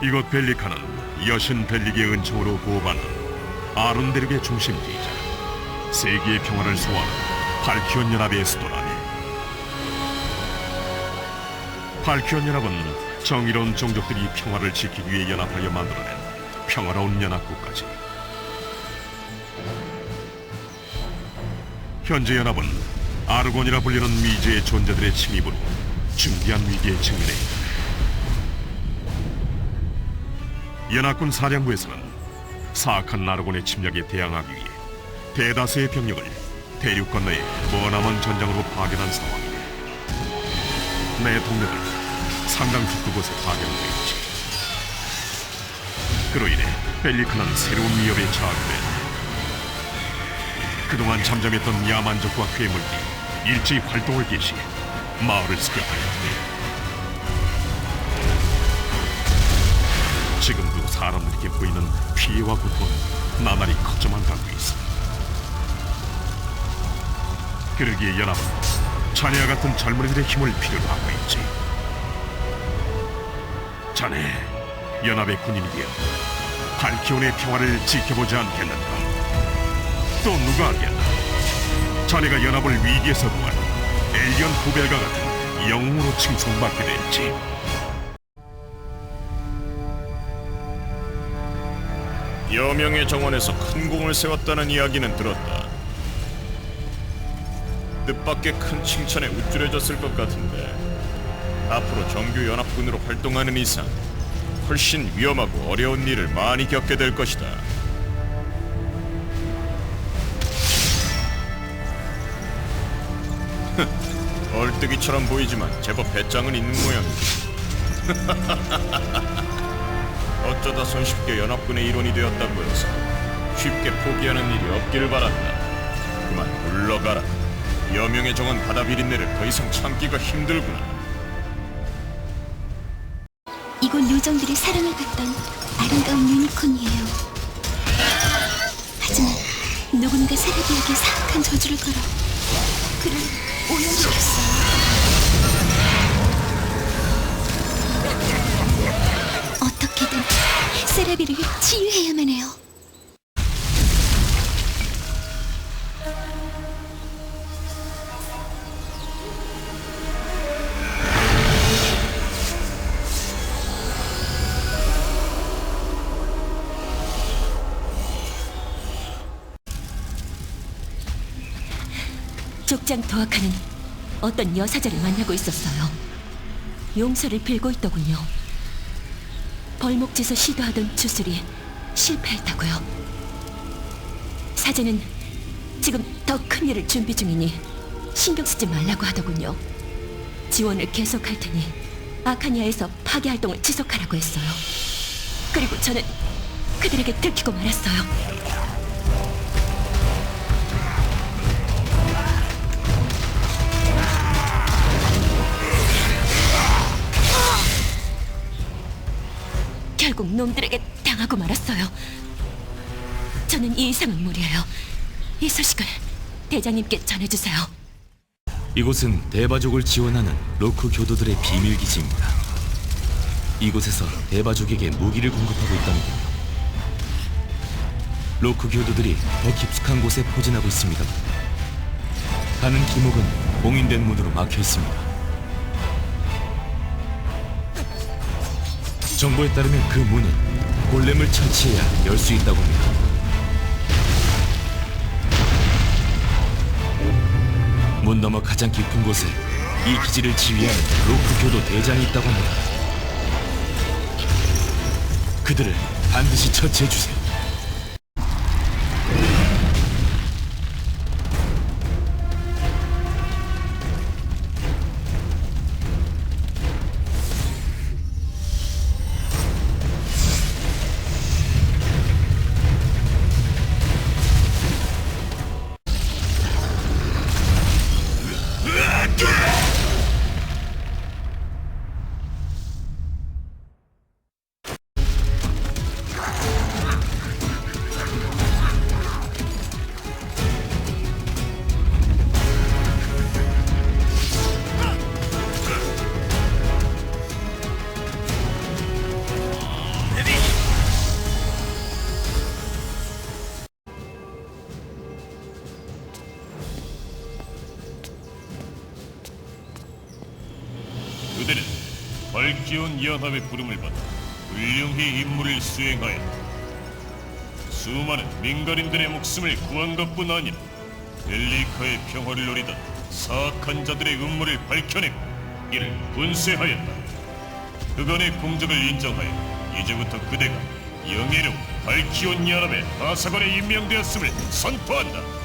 이곳 벨리카는 여신 벨릭의 은총으로 보호받는 아룬데르의 중심지이자 세계의 평화를 소화하는 발키온 연합의 수도라네. 발키온 연합은 정의로운 종족들이 평화를 지키기 위해 연합하여 만들어낸 평화로운 연합국가지. 현재 연합은 아르곤이라 불리는 미지의 존재들의 침입으로 중대한 위기에 직면해 있다. 연합군 사령부에서는 사악한 아르곤의 침략에 대항하기 위해 대다수의 병력을 대륙 건너에 머나먼 전장으로 파견한 상황이네. 내 동료들 상당수 그곳에 파견되어 있지. 그로 인해 벨리크는 새로운 위협에 처하게. 그동안 잠잠했던 야만족과 괴물들이 일제히 활동을 개시해 마을을 습격하였네. 지금도 사람들에게 보이는 피해와 고통은 나날이 커져만 가고 있어. 그러기에 연합은 자네와 같은 젊은이들의 힘을 필요로 하고 있지. 자네, 연합의 군인이 되어 발키온의 평화를 지켜보지 않겠는가? 또 누가 알겠나? 자네가 연합을 위기에서 구한 엘리언 후벨과 같은 영웅으로 칭송받게 될지. 여명의 정원에서 큰 공을 세웠다는 이야기는 들었다. 뜻밖의 큰 칭찬에 우쭐해졌을 것 같은데 앞으로 정규 연합군으로 활동하는 이상 훨씬 위험하고 어려운 일을 많이 겪게 될 것이다. 얼뜨기처럼 보이지만 제법 배짱은 있는 모양이다. 어쩌다 손쉽게 연합군의 일원이 되었다고 해서 쉽게 포기하는 일이 없기를 바란다. 그만 물러가라. 여명의 정은 바다 비린내를 더 이상 참기가 힘들구나. 이곳 요정들이 사랑을 받던 아름다운 유니콘이에요. 하지만 누군가 세라비에게 사악한 저주를 걸어 그를 오염시켰어 세라비를 치유해야만 해요. 족장 도학하는 어떤 여사자를 만나고 있었어요. 용서를 빌고 있더군요. 벌목지에서 시도하던 주술이 실패했다고요. 사제는 지금 더 큰 일을 준비 중이니 신경 쓰지 말라고 하더군요. 지원을 계속할 테니 아카니아에서 파괴 활동을 지속하라고 했어요. 그리고 저는 그들에게 들키고 말았어요. 결국 놈들에게 당하고 말았어요. 저는 이 이상은 무리해요. 이 소식을 대장님께 전해주세요. 이곳은 대바족을 지원하는 로크 교도들의 비밀 기지입니다. 이곳에서 대바족에게 무기를 공급하고 있다는군요. 로크 교도들이 더 깊숙한 곳에 포진하고 있습니다. 가는 기목은 봉인된 문으로 막혀 있습니다. 정보에 따르면 그 문은 골렘을 처치해야 열 수 있다고 합니다. 문 너머 가장 깊은 곳에 이 기지를 지휘하는 로크 교도 대장이 있다고 합니다. 그들을 반드시 처치해 주세요. 그대는 발키온 연합의 부름을 받아 훌륭히 임무를 수행하였다. 수많은 민간인들의 목숨을 구한 것뿐 아니라 벨리카의 평화를 노리던 사악한 자들의 음모를 밝혀내고 이를 분쇄하였다. 그간의 공적을 인정하여 이제부터 그대가 영예로운 발키온 연합의 하사관에 임명되었음을 선포한다.